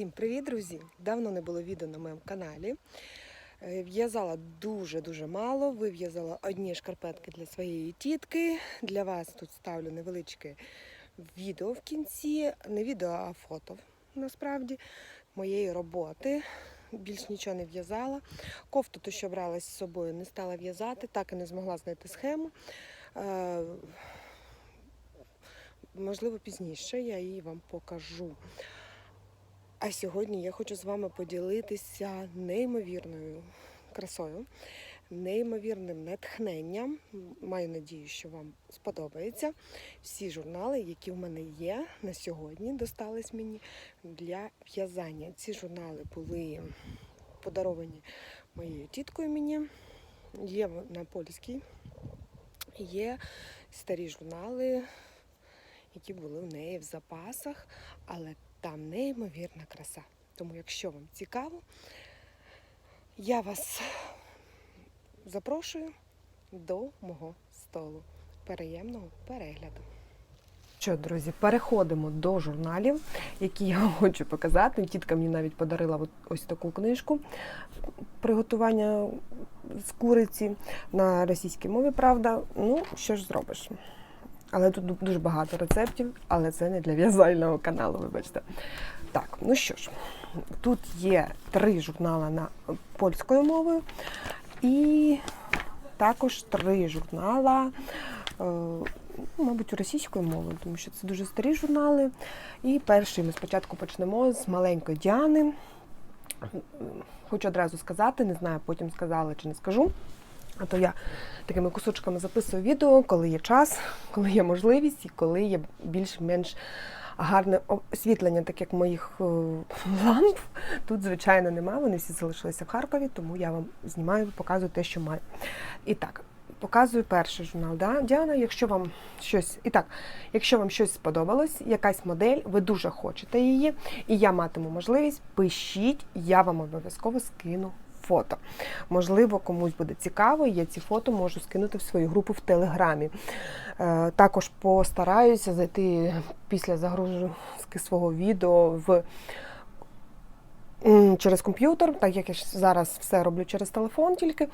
Всім привіт, друзі! Давно не було відео на моєму каналі. Е, В'язала дуже-дуже мало. Вив'язала одні шкарпетки для своєї тітки. Для вас тут ставлю невеличке відео в кінці. Не відео, а фото насправді моєї роботи. Більш нічого не в'язала. Кофту, то, що брала з собою, не стала в'язати, так і не змогла знайти схему. Е, Можливо, пізніше я її вам покажу. А сьогодні я хочу з вами поділитися неймовірною красою, неймовірним натхненням. Маю надію, що вам сподобається. Всі журнали, які в мене є на сьогодні, достались мені для в'язання. Ці журнали були подаровані моєю тіткою мені. Є на польській, є старі журнали, які були в неї в запасах, але там неймовірна краса. Тому, якщо вам цікаво, я вас запрошую до мого столу. Приємного перегляду. Що, друзі, переходимо до журналів, які я вам хочу показати. Тітка мені навіть подарила ось таку книжку приготування з куриці на російській мові, правда. Ну, що ж зробиш? Але тут дуже багато рецептів, але це не для в'язального каналу, вибачте. Так, ну що ж, тут є три журнали на польською мовою і також три журнала, е, ну, мабуть, російською мовою, тому що це дуже старі журнали. І перший ми спочатку почнемо з маленької Діани. Хочу одразу сказати, не знаю, потім сказала чи не скажу. А то я такими кусочками записую відео, коли є час, коли є можливість і коли є більш-менш гарне освітлення, так як моїх е, ламп. Тут, звичайно, нема. Вони всі залишилися в Харкові, тому я вам знімаю, показую те, що маю. І так, показую перший журнал. Да? Діана, якщо вам щось. І так, якщо вам щось сподобалось, якась модель, ви дуже хочете її, і я матиму можливість, пишіть, я вам обов'язково скину фото. Можливо, комусь буде цікаво, я ці фото можу скинути в свою групу в Телеграмі. Е, Також постараюся зайти після загрузки свого відео в через комп'ютер, так як я зараз все роблю через телефон тільки.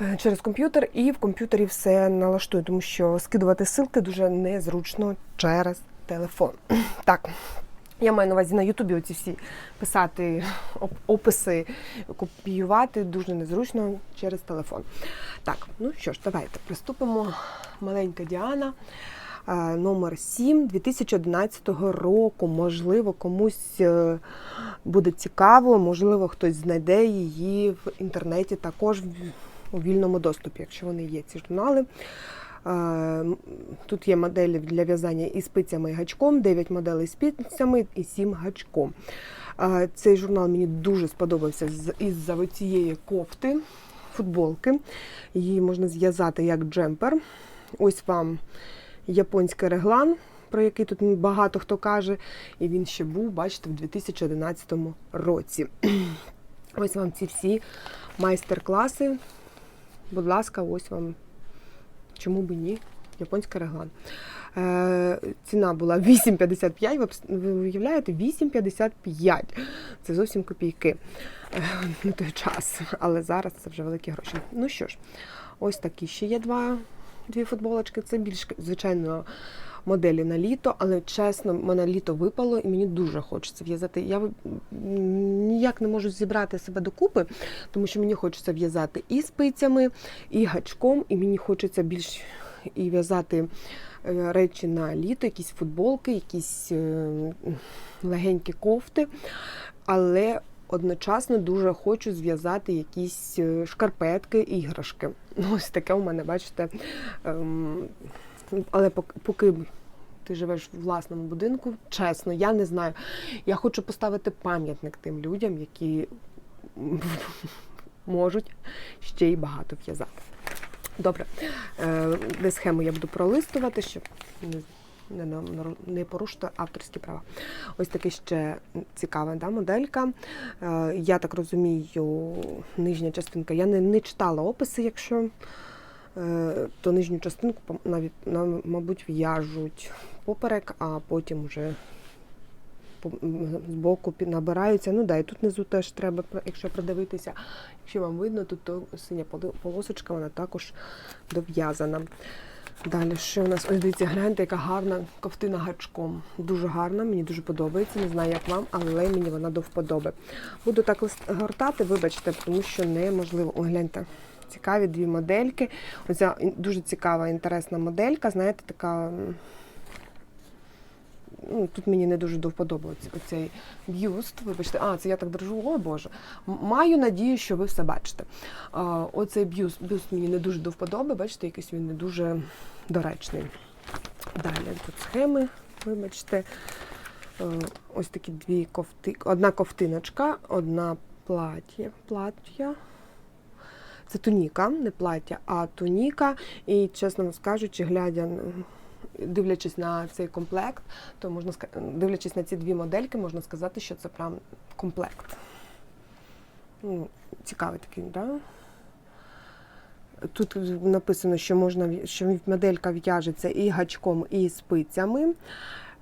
е, Через комп'ютер і в комп'ютері все налаштую, тому що скидувати ссылки дуже незручно через телефон. Так, я маю на увазі на Ютубі оці всі писати описи, копіювати дуже незручно через телефон. Так, ну що ж, давайте приступимо. Маленька Діана, е, номер 7 2011 року. Можливо, комусь е, буде цікаво, можливо, хтось знайде її в інтернеті також у вільному доступі, якщо вони є ці журнали. Тут є моделі для в'язання і спицями, і гачком, 9 моделей з спицями і 7 гачком. Цей журнал мені дуже сподобався із-за цієї кофти, футболки. Її можна зв'язати як джемпер. Ось вам японський реглан, про який тут багато хто каже. І він ще був, бачите, в 2011 році. Ось вам ці всі майстер-класи. Будь ласка, ось вам Чому би ні? Японський реглан. Е, ціна була 8,55. Ви Ви уявляєте, 8,55. Це зовсім копійки е, на той час. Але зараз це вже великі гроші. Ну що ж, ось такі ще є два, дві футболочки. Це більш, звичайно, моделі на літо, але чесно, мене літо випало і мені дуже хочеться в'язати. Я ніяк не можу зібрати себе докупи, тому що мені хочеться в'язати і спицями, і гачком, і мені хочеться більш і в'язати е, речі на літо, якісь футболки, якісь е, легенькі кофти. Але одночасно дуже хочу зв'язати якісь е, шкарпетки, іграшки. Ось таке у мене, бачите. ем, Але пок- поки ти живеш в власному будинку, чесно, я не знаю. Я хочу поставити пам'ятник тим людям, які можуть ще й багато в'язати. Добре, де схему я буду пролистувати, щоб не, не, порушити авторські права. Ось таке ще цікава да, моделька. Е, Я так розумію, нижня частинка. Я не, не читала описи, якщо то нижню частинку навіть, мабуть, в'яжуть поперек, а потім вже збоку набираються. Ну да, і тут внизу теж треба, якщо продивитися, якщо вам видно, тут то синя полосочка, вона також дов'язана. Далі, що у нас? Ось дивіться, гляньте, яка гарна ковтина гачком. Дуже гарна, мені дуже подобається. Не знаю, як вам, але мені вона до вподоби. Буду так гортати, вибачте, тому що неможливо. Ой, гляньте. Цікаві дві модельки. Оця дуже цікава, інтересна моделька. Знаєте, така. Ну, тут мені не дуже до оцей б'юст. Вибачте, а, це я так держу, о Боже. Маю надію, що ви все бачите. А, оцей б'юст, бюст мені не дуже до бачите, якийсь він не дуже доречний. Далі тут схеми, вибачте. Е, Ось такі дві ковти. Одна ковтиночка, одна плаття. плаття. Це туніка, не плаття, а туніка. І, чесно вам скажучи, глядя, дивлячись на цей комплект, то можна дивлячись на ці дві модельки, можна сказати, що це прям комплект. Ну, цікавий такий, да? Тут написано, що можна що моделька в'яжеться і гачком, і спицями.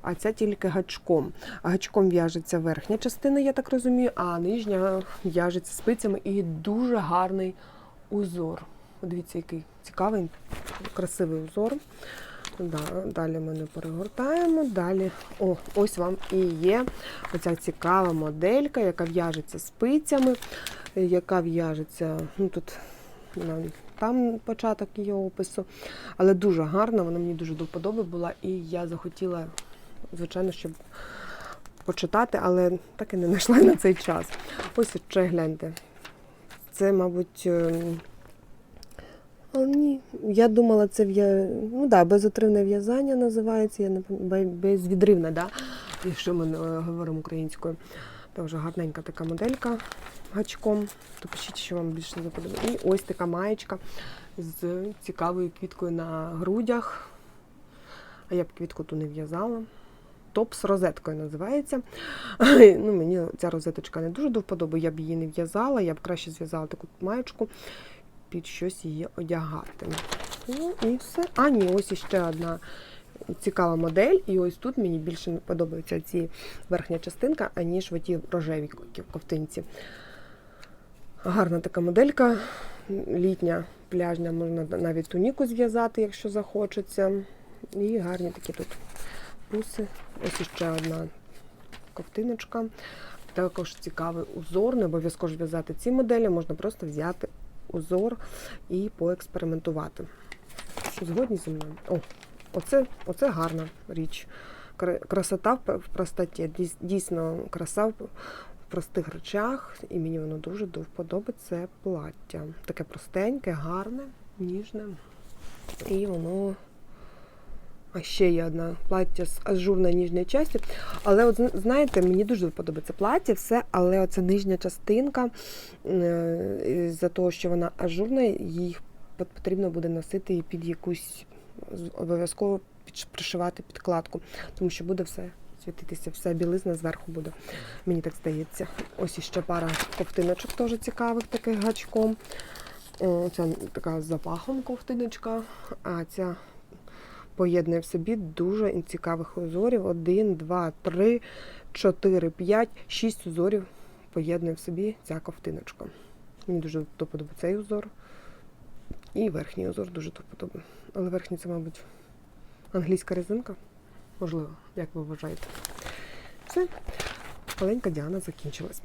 А ця тільки гачком. Гачком в'яжеться верхня частина, я так розумію, а нижня в'яжеться спицями і дуже гарний узор. Подивіться, який цікавий, красивий узор. Далі ми не перегортаємо. Далі, о, ось вам і є оця цікава моделька, яка в'яжеться спицями, яка в'яжеться. Ну тут там початок її опису, але дуже гарна, вона мені дуже до вподоби була, і я захотіла, звичайно, щоб почитати, але так і не знайшла на цей час. Ось ще гляньте. Це, мабуть. ем, а, ні, я думала, це в'я... ну, да, безотривне в'язання називається, я не безвідривне, да? якщо ми е, говоримо українською. Дуже гарненька така моделька гачком. То пишіть, що вам більше заподобається. І ось така маєчка з цікавою квіткою на грудях. А я б квітку ту не в'язала. Топ з розеткою називається. ну, мені ця розеточка не дуже до вподоби, я б її не в'язала, я б краще зв'язала таку маєчку під щось її одягати. Ну і все. А, ні, ось іще одна цікава модель. І ось тут мені більше подобається ці верхня частинка, аніж в тій рожевій ко- ковтинці. Гарна така моделька, літня, пляжня, можна навіть туніку зв'язати, якщо захочеться. І гарні такі тут буси. Ось іще одна ковтиночка. Також цікавий узор. Не обов'язково ж в'язати ці моделі, можна просто взяти узор і поекспериментувати. Згодні зі мною? О, оце, оце гарна річ. Красота в простоті. Дійсно, краса в простих речах, і мені воно дуже до. Це плаття. Таке простеньке, гарне, ніжне. І воно. Ще є одне плаття з ажурної ніжної часті. Але от знаєте, мені дуже подобається плаття, все, але оця нижня частинка, е, за того, що вона ажурна, їх потрібно буде носити і під якусь обов'язково пришивати підкладку, тому що буде все світитися, вся білизна зверху буде. Мені так здається. Ось іще пара ковтиночок теж цікавих, таких гачком. О, Ця така з запахом ковтиночка, а ця поєднує в собі дуже цікавих узорів. Один, два, три, чотири, п'ять, шість узорів поєднує в собі ця ковтиночка. Мені дуже до вподоби цей узор. І верхній узор дуже до вподоби. Але верхній це, мабуть, англійська резинка. Можливо, як ви вважаєте. Все, маленька Діана закінчилась.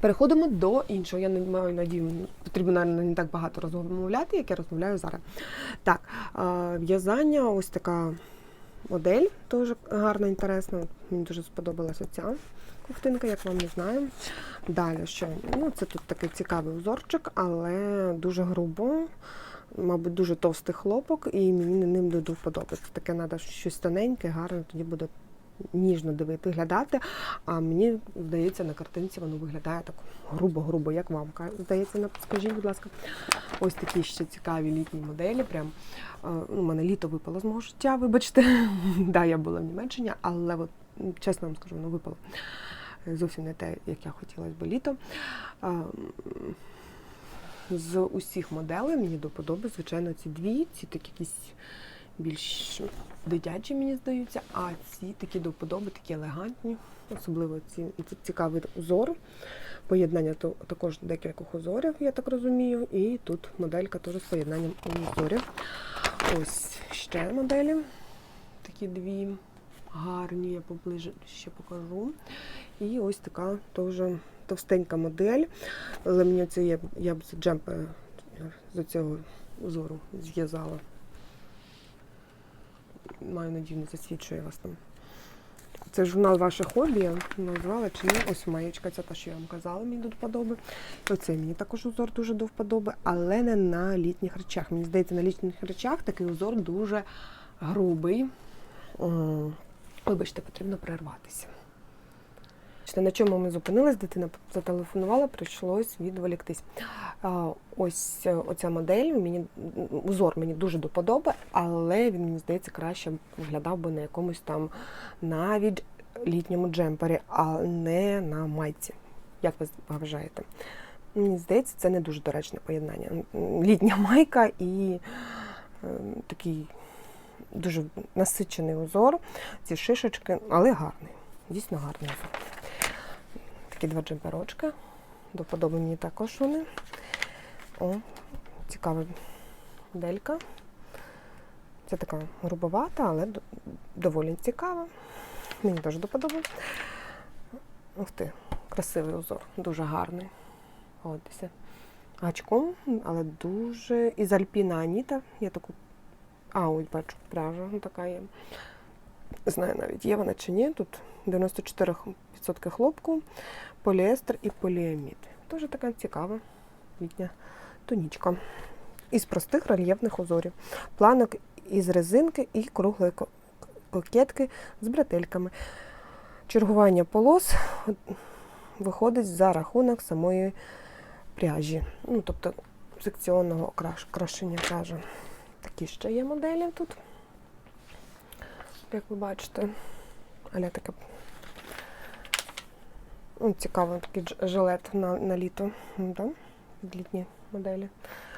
Переходимо до іншого. Я не маю надію, потрібно наверное, не так багато розмовляти, як я розмовляю зараз. Так, в'язання, ось така модель, теж гарна, інтересна. Мені дуже сподобалася ця ковтинка, як вам не знаю. Далі що? Ну, це тут такий цікавий узорчик, але дуже грубо. Мабуть, дуже товстий хлопок, і мені ним до. Це таке треба щось тоненьке, гарне, тоді буде ніжно дивити, виглядати. А мені здається, на картинці воно виглядає так грубо-грубо, як вам здається, скажіть, будь ласка. Ось такі ще цікаві літні моделі. Прям ну, у мене літо випало з мого життя, вибачте. да, я була в Німеччині, але от, чесно вам скажу, воно випало. Зовсім не те, як я хотіла би літо. З усіх моделей мені до подоби, звичайно, ці дві, ці такі якісь більш дитячі, мені здаються, а ці такі до вподоби, такі елегантні, особливо ці, ці- цікавий узор. Поєднання то, також декількох узорів, я так розумію. І тут моделька теж з поєднанням узорів. Ось ще моделі. Такі дві гарні, я поближе ще покажу. І ось така теж товстенька модель. Але мені це я, б з джемпа з цього узору зв'язала. Маю надію, не засвідчує вас там. Це журнал Ваше хобі, назвала чи ні. Ось маєчка, це те, що я вам казала, мені до вподоби. Оце мені також узор дуже до вподоби, але не на літніх речах. Мені здається, на літніх речах такий узор дуже грубий. Вибачте, потрібно перерватися. Бачите, На чому ми зупинились? Дитина зателефонувала, прийшлось відволіктись. Ось е, оця модель, мені узор мені дуже до вподоби, але він мені здається краще виглядав би на якомусь там навіть літньому джемпері, а не на майці. Як ви вважаєте? Мені здається, це не дуже доречне поєднання. Літня майка і е, такий дуже насичений узор, ці шишечки, але гарний. Дійсно гарний узор. Такі два джемперочки. До вподоби мені також вони. О, цікава моделька. Це така грубовата, але доволі цікава. Мені теж до. Ух ти, красивий узор, дуже гарний. Десь. Гачком, але дуже. Із Альпіна Аніта. Я таку. А, ось бачу, пряжа така є. Не знаю навіть, є вона чи ні. Тут 94% хлопку, поліестер і поліамід. Дуже така цікава літня тонічка. Із простих рельєфних узорів. Планок із резинки і круглої кокетки з бретельками. Чергування полос виходить за рахунок самої пряжі. Ну, тобто секціонного окрашення пряжі. Такі ще є моделі тут. Як ви бачите, аля таке ну, цікаво, такий жилет на, на літо. Ну, да? Літні моделі.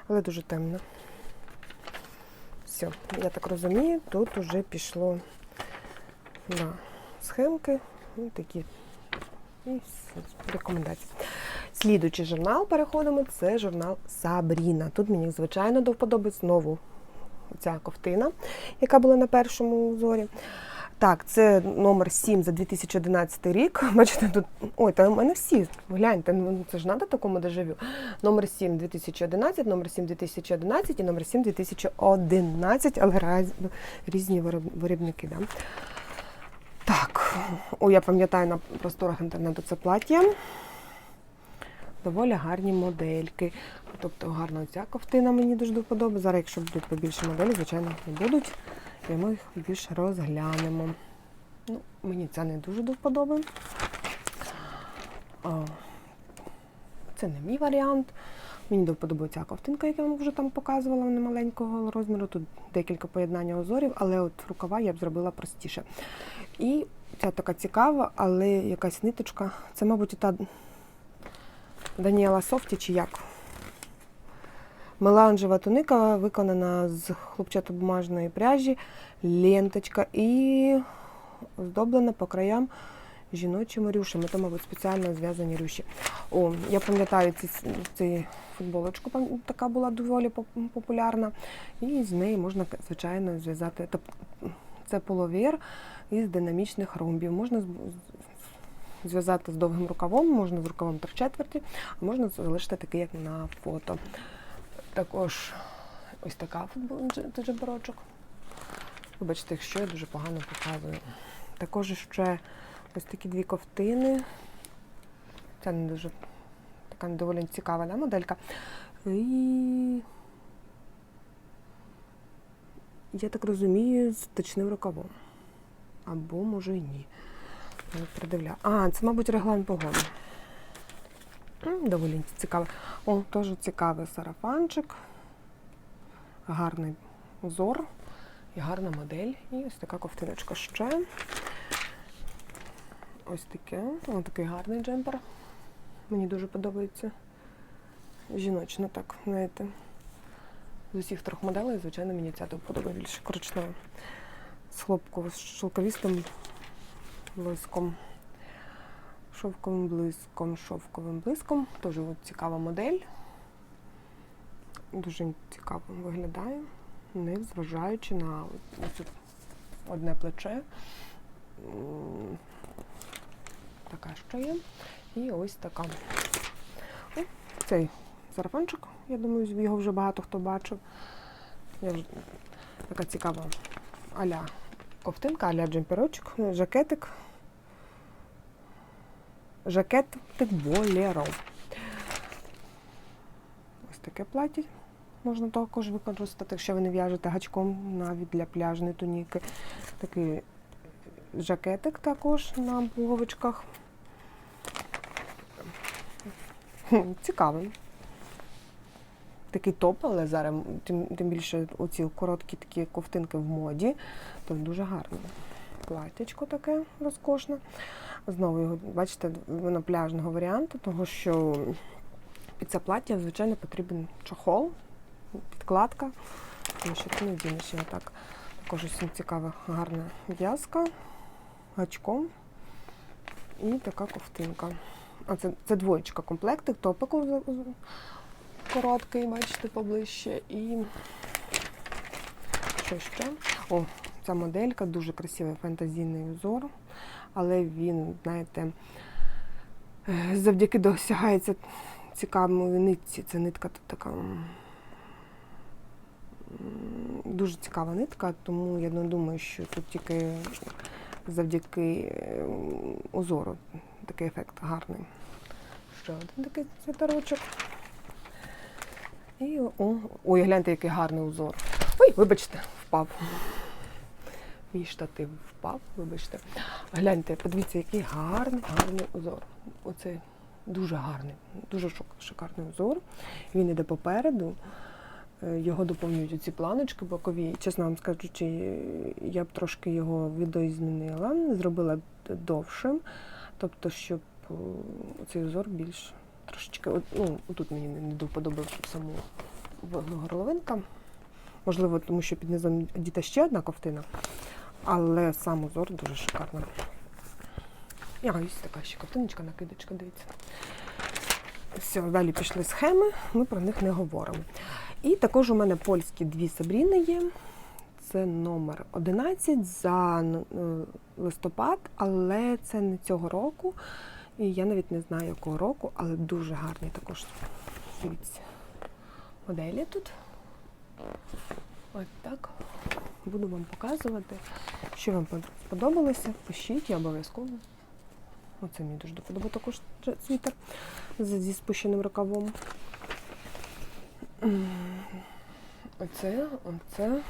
Але дуже темно. Все, я так розумію, тут вже пішло на схемки. Ну, такі і рекомендації. Слідуючий журнал переходимо, це журнал Сабріна. Тут мені, звичайно, до вподоби знову ця ковтина, яка була на першому узорі. Так, це номер 7 за 2011 рік. Бачите, тут. Ой, та у мене всі. Гляньте, ну це ж треба такому дежавю. Номер 7 2011, номер 7 2011 і номер 7 2011, але раз- різні виробники. Да? Так, о, я пам'ятаю на просторах інтернету це плаття. Доволі гарні модельки. Тобто гарна ця ковтина мені дуже до вподоби. Зараз, якщо будуть побільше моделі, звичайно, не будуть. І ми їх більше розглянемо. Ну, мені ця не дуже до. Це не мій варіант. Мені до вподоби ця ковтинка, яку я вам вже там показувала, вона маленького розміру. Тут декілька поєднання узорів, але от рукава я б зробила простіше. І ця така цікава, але якась ниточка. Це, мабуть, та Даніела Софті чи як. Меланжева туника виконана з хлопчатобумажної пряжі, ленточка і оздоблена по краям жіночими рюшами. Це, мабуть, спеціально зв'язані рюші. О, я пам'ятаю ці, ці футболочку, така була доволі популярна. І з неї можна, звичайно, зв'язати. Це половір із динамічних ромбів. Можна зв'язати з довгим рукавом, можна з рукавом три четверті, а можна залишити такий, як на фото. Також ось така футбол дж- джемперочок. Вибачте, якщо я дуже погано показую. Також ще ось такі дві ковтини. Це не дуже така доволі цікава да, моделька. І я так розумію, з точним рукавом. Або може і ні. Я придивля. А, це, мабуть, реглан погоди. Доволі цікаво. О, теж цікавий сарафанчик. Гарний узор і гарна модель. І ось така ковтиночка ще. Ось таке. Ось такий гарний джемпер. Мені дуже подобається. Жіночно так, знаєте. З усіх трьох моделей, звичайно, мені ця подобається більше коричнева. З хлопку з шелковістим блиском. Шовковим блиском, шовковим блиском. Теж от цікава модель. Дуже цікаво виглядає, не зважаючи на ось одне плече. Така ще є. І ось така. Цей сарафанчик, я думаю, його вже багато хто бачив. Я вже така цікава аля ковтинка, аля джемперочок, жакетик. Жакетик болеро. Ось таке плаття. Можна також використати, якщо ви не в'яжете гачком навіть для пляжної туніки. Такий жакетик також на пуговичках. Цікавий. Такий топ, але зараз тим, тим більше оці короткі такі ковтинки в моді, то дуже гарне. Платтячко таке розкошне. Знову його, бачите, воно пляжного варіанту, того що під це плаття, звичайно, потрібен чохол, підкладка, тому що ти не вдінеш його так. Також усім цікава гарна в'язка, гачком і така ковтинка. А це, це двоєчка комплектик, топику короткий, бачите, поближче. І що ще? О, ця моделька, дуже красивий фантазійний узор, але він, знаєте, завдяки досягається цікавої нитці. Це нитка тут така. Дуже цікава нитка, тому я не думаю, що тут тільки завдяки узору такий ефект гарний. Ще один такий світорочок. І о, ой, гляньте, який гарний узор. Ой, вибачте, впав. Мій штатив впав, вибачте. Гляньте, подивіться, який гарний, гарний узор. Оце дуже гарний, дуже шикарний узор. Він іде попереду. Е, Його доповнюють ці планочки бокові. Чесно вам скажучи, я б трошки його відозмінила, зробила довшим, тобто, щоб е, цей узор більш трошечки, ну, тут мені не не саму горловинка. Можливо, тому що під низом діта ще одна ковтина, але сам узор дуже шикарний. А, ось така ще ковтиночка, накидочка, дивіться. Все, далі пішли схеми, ми про них не говоримо. І також у мене польські дві Сабріни є. Це номер 11 за е, листопад, але це не цього року. І я навіть не знаю, якого року, але дуже гарні також дивіться, моделі тут. Ось так. Буду вам показувати, що вам сподобалося. Пишіть, я обов'язково. Оце мені дуже доподобав також світер зі спущеним рукавом. Оце, оце.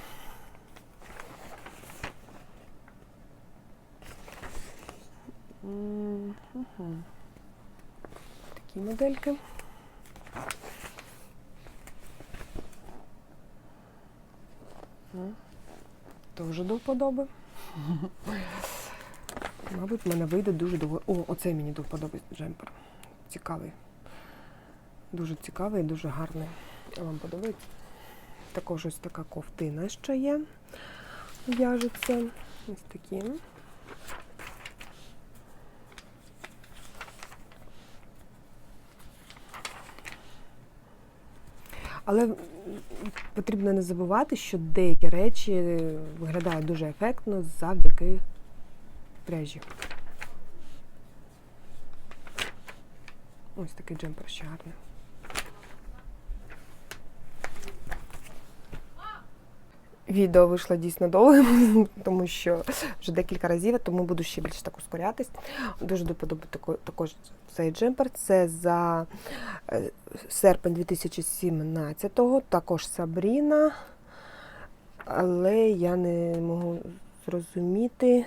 Такі модельки. Дуже до вподоби. Мабуть, в мене вийде дуже довго. О, оцей мені до вподоби джемпер. Цікавий. Дуже цікавий і дуже гарний. Вам подобається? Також ось така ковтина ще є. В'яжеться. Ось такі. Але потрібно не забувати, що деякі речі виглядають дуже ефектно завдяки пряжі. Ось такий джемпер ще гарний. Відео вийшло дійсно довгим, тому що вже декілька разів, тому буду ще більше так ускорятись. Дуже до вподоби також цей джемпер. Це за е, серпень 2017-го, також Сабріна. Але я не можу зрозуміти.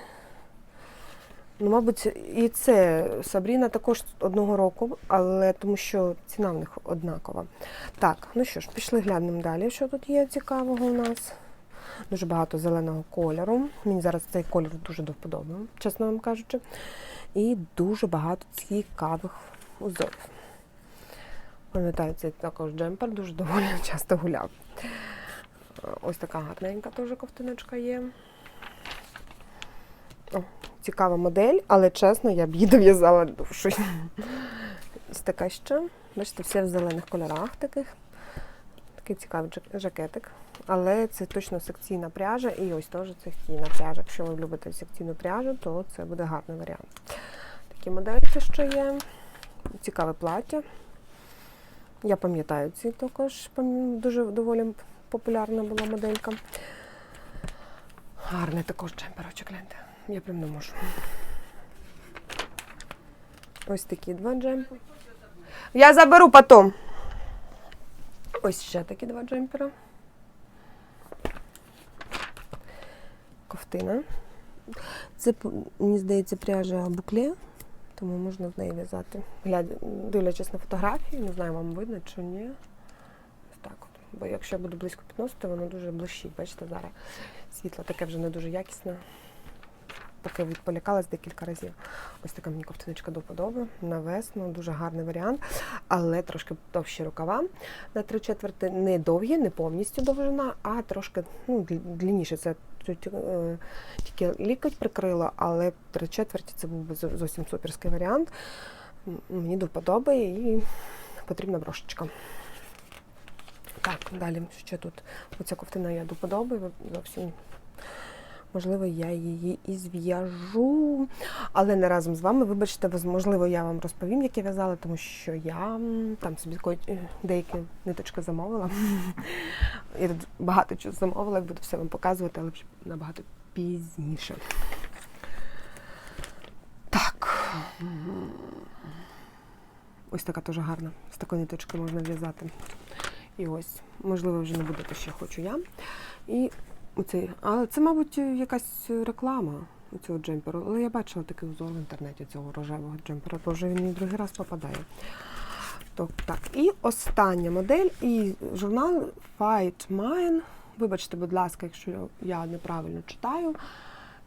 Ну, мабуть, і це Сабріна також одного року, але тому що ціна в них однакова. Так, ну що ж, пішли глянемо далі, що тут є цікавого у нас. Дуже багато зеленого кольору. Мені зараз цей кольор дуже до вподоби, чесно вам кажучи. І дуже багато цікавих узорів. Пам'ятаю, цей також джемпер дуже доволі часто гуляв. Ось така гарненька теж ковтиночка є. О, цікава модель, але чесно, я б її дов'язала довше. Ось така ще. Бачите, все в зелених кольорах таких. Такий цікавий жакетик. Але це точно секційна пряжа, і ось теж секційна пряжа. Якщо ви любите секційну пряжу, то це буде гарний варіант. Такі модельки ще є. Цікаве плаття. Я пам'ятаю ці також дуже доволі популярна була моделька. Гарний також джемперочок, гляньте. Я прям не можу. Ось такі два джемпери. Я заберу потом. Ось ще такі два джемпера. Ковтина. Це, мені здається, пряжа букле, тому можна в неї в'язати. Дивлячись на фотографії, не знаю, вам видно чи ні. Так от. Бо якщо я буду близько підносити, воно дуже блищить. Бачите, зараз світло таке вже не дуже якісне. Поки відполякалась декілька разів. Ось така мені ковтиночка до вподоби. На весну, дуже гарний варіант, але трошки довші рукава. На три четверти не довгі, не повністю довжина, а трошки ну, длінніше. Це е, тільки лікоть прикрило, але три четверті це був би зовсім суперський варіант. Мені до вподоби і потрібна брошечка. Так, далі ще тут. Оця ковтина я до вподоби, зовсім Можливо, я її і зв'яжу, але не разом з вами. Вибачте, можливо, я вам розповім, як я в'язала, тому що я там собі е, деякі ниточки замовила. Я тут багато чого замовила, буду все вам показувати, але вже набагато пізніше. Так. Ось така теж гарна. З такої ниточки можна в'язати. І ось, можливо, вже не буде те, що хочу я. І Оцей, але це, мабуть, якась реклама цього джемперу. Але я бачила такий узор в інтернеті цього рожевого джемпера, бо вже він мені другий раз попадає. То, так, і остання модель, і журнал Fight Mine. Вибачте, будь ласка, якщо я- неправильно читаю.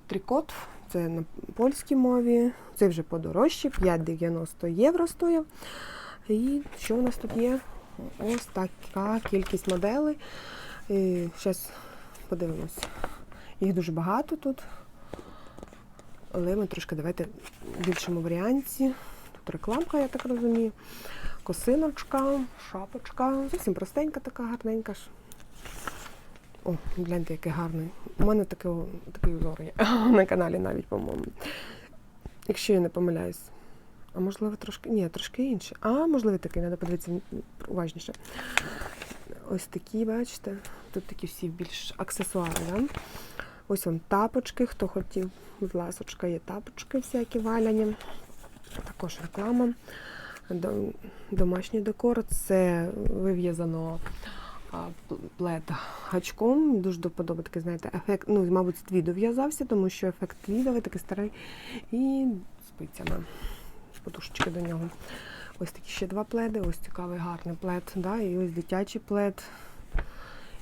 Трикот, це на польській мові. Це вже подорожче, 5,90 євро стоїть. І що у нас тут є? Ось така кількість моделей. Зараз подивимось. Їх дуже багато тут. Але ми трошки давайте в більшому варіанті. Тут рекламка, я так розумію. Косиночка, шапочка. Зовсім простенька, така гарненька ж. О, гляньте, який гарний. У мене такий, такий узор є на каналі навіть, по-моєму. Якщо я не помиляюсь. А можливо, трошки. Ні, трошки інший. А, можливо, такий, треба подивитися уважніше. Ось такі, бачите. Тут такі всі більш аксесуари. Да? Ось вам тапочки, хто хотів, будь ласочка, є тапочки всякі валяні. Також реклама. Домашній декор. Це вив'язано плед гачком. Дуже до вподоби такий, знаєте, ефект. Ну, мабуть, з твіду в'язався, тому що ефект твідовий, такий старий. І спицями. Подушечки до нього. Ось такі ще два пледи, ось цікавий гарний плед, да? і ось дитячий плед,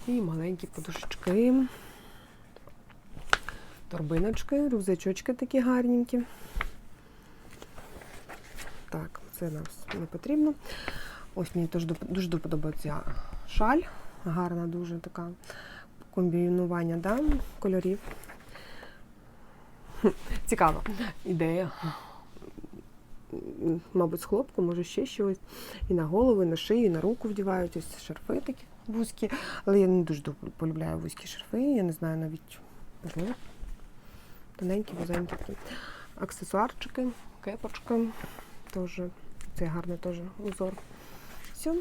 і маленькі подушечки, торбиночки, рюкзачочки такі гарненькі. Так, це нам не потрібно. Ось мені теж дуже подобається шаль. Гарна, дуже така комбінування да? кольорів. Цікава ідея мабуть, з хлопку, може ще щось. І на голову, і на шию, і на руку вдівають ось шарфи такі вузькі. Але я не дуже полюбляю вузькі шарфи, я не знаю навіть, можливо, тоненькі, вузенькі такі. Аксесуарчики, кепочка. Теж це гарний теж узор. Все.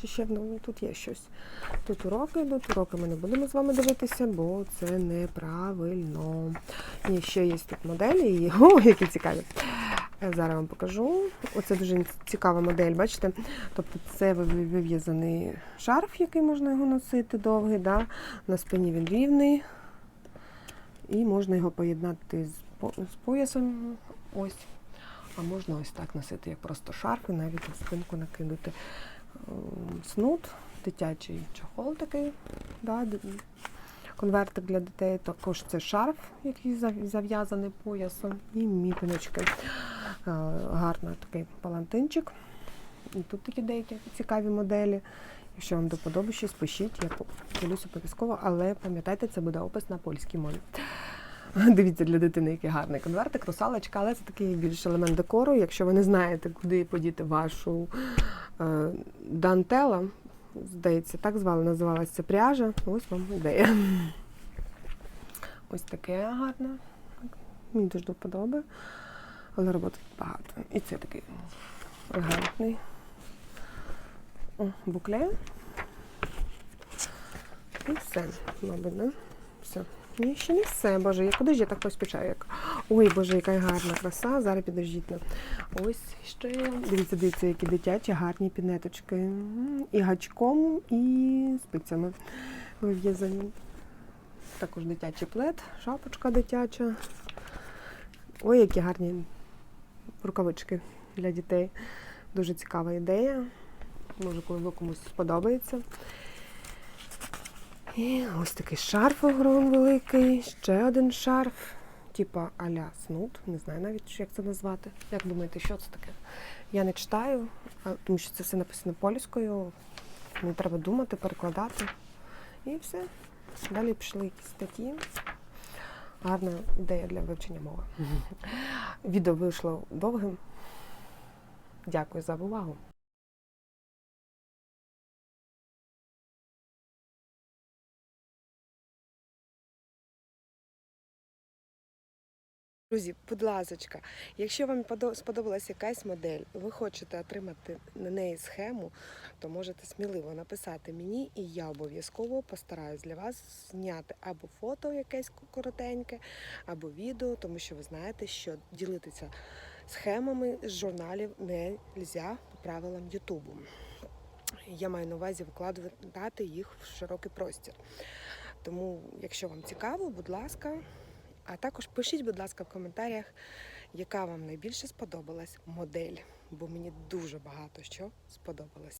Чи ще ну, тут є щось. Тут уроки йдуть, уроки ми не будемо з вами дивитися, бо це неправильно. І ще є тут моделі, і о, які цікаві. Зараз вам покажу. Оце дуже цікава модель, бачите? Тобто це вив'язаний шарф, який можна його носити довгий, да? на спині він рівний. І можна його поєднати з, з поясом. Ось. А можна ось так носити, як просто шарф, і навіть на спинку накинути ем, снуд, дитячий чохол такий, да, конвертик для дітей. Також це шарф, який зав'язаний поясом, і мітиночки. Е, Гарний такий палантинчик. І тут такі деякі цікаві моделі. Якщо вам до вподоби щось, пишіть, я по- поділюсь обов'язково, але пам'ятайте, це буде опис на польській мові. Дивіться для дитини, який гарний конвертик, русалочка, але це такий більш елемент декору. Якщо ви не знаєте, куди подіти вашу е, дантела, здається, так звали, називалася ця пряжа. Ось вам ідея. Ось таке гарне. Мені дуже до вподоби. Але роботи багато. І це такий елегантний букле. І все, мабуть, да? Все. Ні, ще не все, боже, я куди ж я так поспішаю? Як... Ой, боже, яка гарна краса. Зараз підождіть. Ось ще. Дивіться, дивіться, які дитячі гарні піднеточки. І гачком, і спицями вив'язані. Також дитячий плед, шапочка дитяча. Ой, які гарні рукавички для дітей. Дуже цікава ідея. Може, коли комусь сподобається. І ось такий шарф огром великий, ще один шарф, типа аля снуд. Не знаю навіть, як це назвати. Як думаєте, що це таке? Я не читаю, тому що це все написано польською. Не треба думати, перекладати. І все. Далі пішли якісь статті. Гарна ідея для вивчення мови. Відео вийшло довгим. Дякую за увагу. Друзі, будь ласочка, якщо вам подо- сподобалась якась модель, ви хочете отримати на неї схему, то можете сміливо написати мені, і я обов'язково постараюсь для вас зняти або фото якесь коротеньке, або відео, тому що ви знаєте, що ділитися схемами з журналів не можна по правилам Ютубу. Я маю на увазі викладати їх в широкий простір. Тому, якщо вам цікаво, будь ласка, а також пишіть, будь ласка, в коментарях, яка вам найбільше сподобалась модель, бо мені дуже багато що сподобалось.